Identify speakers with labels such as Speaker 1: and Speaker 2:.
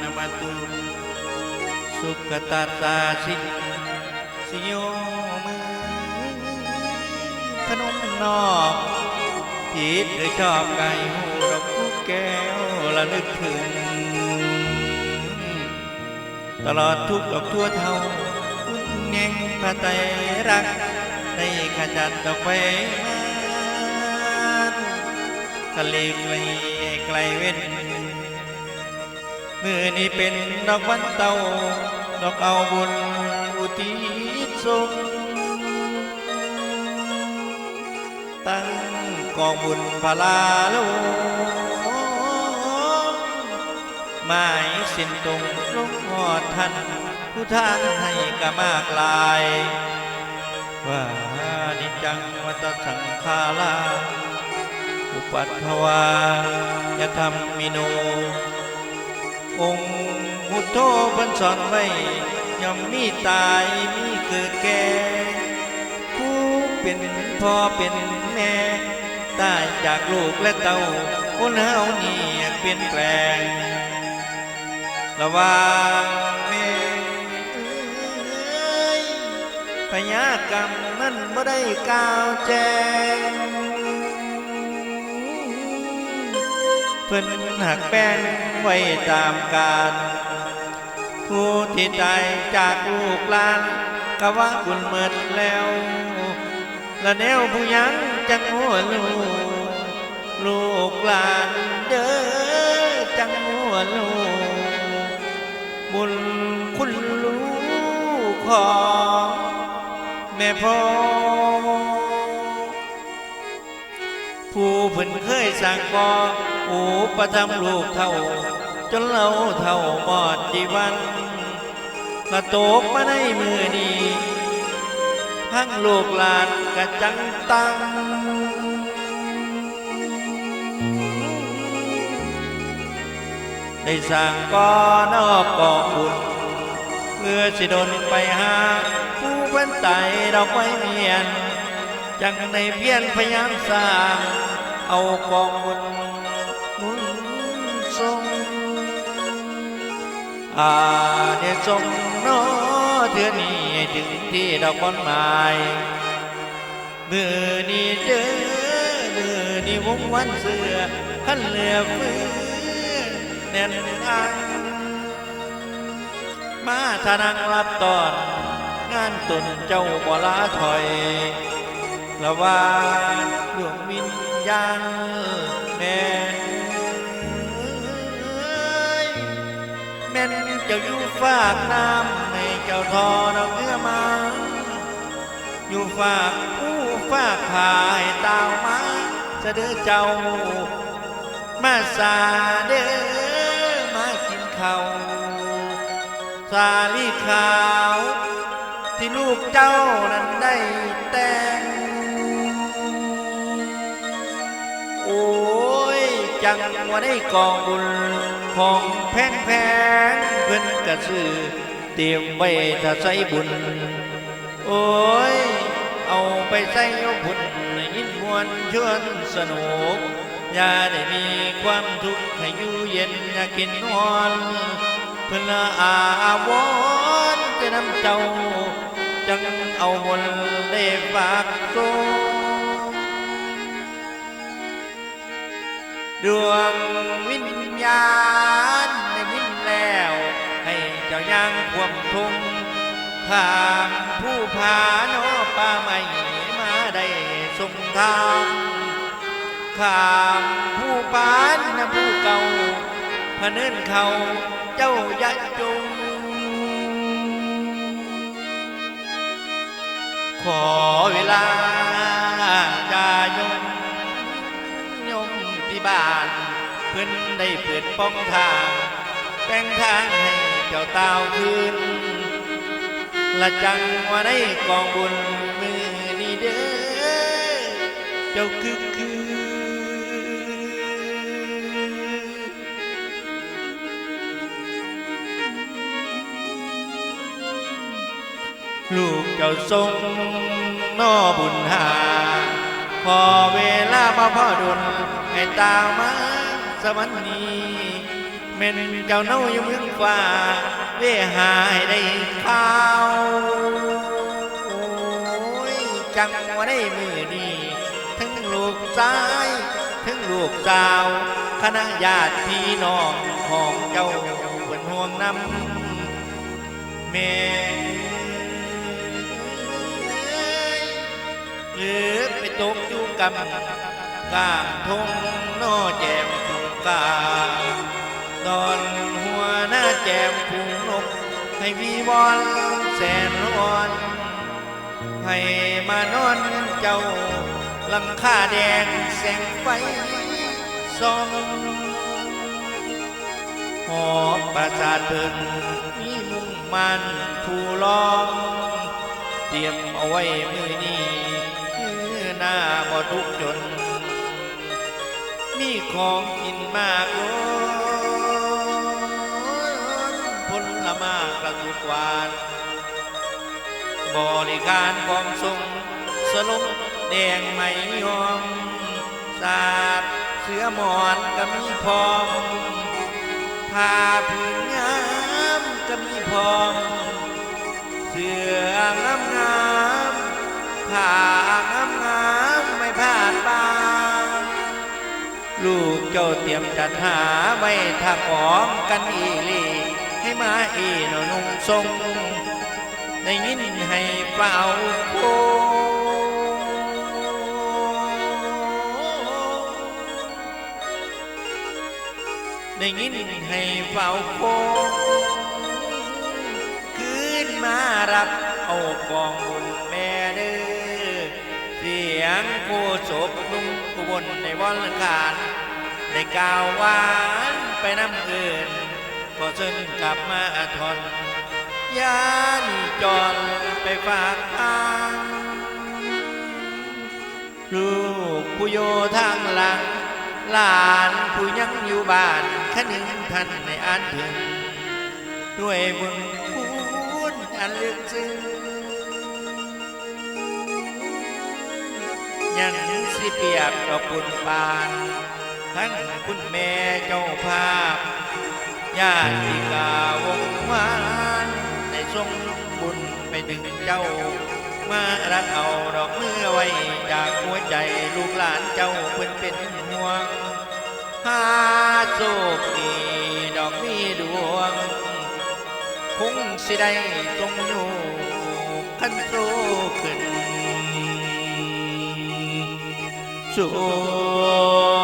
Speaker 1: Namatu Sukatata Sin Sinyo พนมนอบจีดหรือชอบไก่หูดอกกุแก้วละนึกถึง ตลอดทุกดอกทั่วเท่าเน่งพระใจรัก ได้ขจัดดอกไม้มาทะเลไกล ไกลเว้นมือนี้เป็นดอกวันเตาดอกเอาบุญอุทิศส่งตั้งกองบุญพลาโลหมายสิ้นตรงลงหอดท่านผู้ท่านให้กะมากลาย ว่านิจจังวัตสังขารา อุปัตถวายธรรมมิโน องค์พุทโธเพิ่นสอนไว้ย่อมมีตายมีเกิดแก่ ผู้เป็นพ่อเป็นแม่ตายจากลูกและเต้าคนเฮานี่เปลี่ยนแปลงระว่างแม่พยากรรมนั้นบ่ได้กล่าวแจ้ง เพิ่นหักแป้งไว้ตามการผู้ที่ตายจากลูกหลานก็ว่าบุญเมิดแล้ว และแนวผู้ยังจังหัวลูกลูกหลานเด้อจังหัวลูกบุญคุณลูกของแม่พ่อผู้เพิ่นเคยสั่งก่อ อุปธรรมลูกเท่า จนเราเท่าหมอดจีวันละโตกมาในมือนี้พังลูกหลานกะจังตังได้สั่งก่อนอกก่ออุ่นเพื่อสิดนไปหา ผู้เพิ่นไตดอกไม้เมียน จังในเพียนพยายามสร้างเอากองบุญ อาเดชงโนเทือนี้ให้ถึงที่ดอกบอนไม้มือนี้เด้อมือนี้วงวันเสือขันเหลือมือแน่นอังมาทานังรับตอน งานตนเจ้าบ่ลาถอยละวานดวงวิญญาณแม่ ม่นเจ้าอยู่ฝากน้ำให้เจ้าทอดอกเนื้อมา อยู่ฝากผู้ฝากผายตาวมาเสะเด้อเจ้า มาสาเด้อมากินข้าวสาลีขาว ที่ลูกเจ้านั้นได้แต่งโอ้ย จังว่าได้กองบุญ ของแพงแพงเพิ่นกระซื้อเตรียมไว้ถ้าใส่บุญ โอ้ย เอาไปใส่ยบุญให้ยินมวนชวนสนุกอย่าได้มีความทุกข์ให้อยู่เย็นอย่ากินนอนเพื่อละอาวรณ์จะนำเจ้า จังเอาบนได้ฝากโซ ดวงวิญญาณได้ยินแล้ว ให้เจ้ายังควมทุงข้ามผู้พาโนป่าใหม่มาได้ทรงทางข้ามผู้ปานนะผู้เก่าพเนินเขาเจ้ายัดจงขอเวลา บ้านเพื่อนได้เปิดป้องทางแป้งทางให้เจ้าเต้าคืนละจังว่าได้กองบุญมือนี่เด้อเจ้าคือคือลูกเจ้าทรงนอบุญหา พอเวลามาพ่อดุล ให้ตามมาสวรรค์นี้พเม่นเจ้าเน่าอยู่เมืองฟ้าเวหายได้ข้าวโอ้ยจังว่าได้มือดีทั้งลูกชายทั้งลูกสาวคณะญาติพี่น้องของเจ้าเป็นห่วงน้ำแม่หรือไปตกอยู่กับ กลางทุ่งนอแจมผูกกาตอนหัวหน้าแจมผูกนก ให้วีวอนแสนร้อน ให้มานอนเจ้าลังคาแดงแสงไฟส่องหอบประสาทเพินมีมุ่งมันผู้ลองเตรียมเอาไว้มือนี้คือหน้าบ่ทุกจน มีของกินมากล้นผลไมากกระสุดหวานบริการความทรงสลบแดงไหมยอมสาดเสือหมอนก็มีพร้อมผ้าผืนงามก็มีพร้อมเสือ จ้าเตรียมจัดหาไว้ถ้าพร้อมกันอีลีให้มาอีหนอนุ่งทรงได้ยินให้เป่าโคได้ยินให้เป่าโคคืนมารับเอากองบุญแม่เด้อเสียงโคศพนุ่งบลในวันขาน ได้กล่าวหวานไปน้ำเอื่นก็ซึ่งกลับมาทนยานจรไปฝากทางลูกผู้โยทางหลัง หลานผู้ยังอยู่บ้านขนึงท่านในอันถึง ด้วยบุญคุณอันลึกซึ้งยังสิเปียบดอกบุญปาน ทั้งคุณแม่เจ้าภาพญาติกาวงวานได้ทรงบุญไปถึงเจ้า มารับเอาดอกเมื่อไว้ จากหัวใจลูกหลานเจ้าเพิ่นเป็นห่วงหาโชคดีดอกมีดวง คงสิได้ทรงอยู่ขันโซขึ้นสู่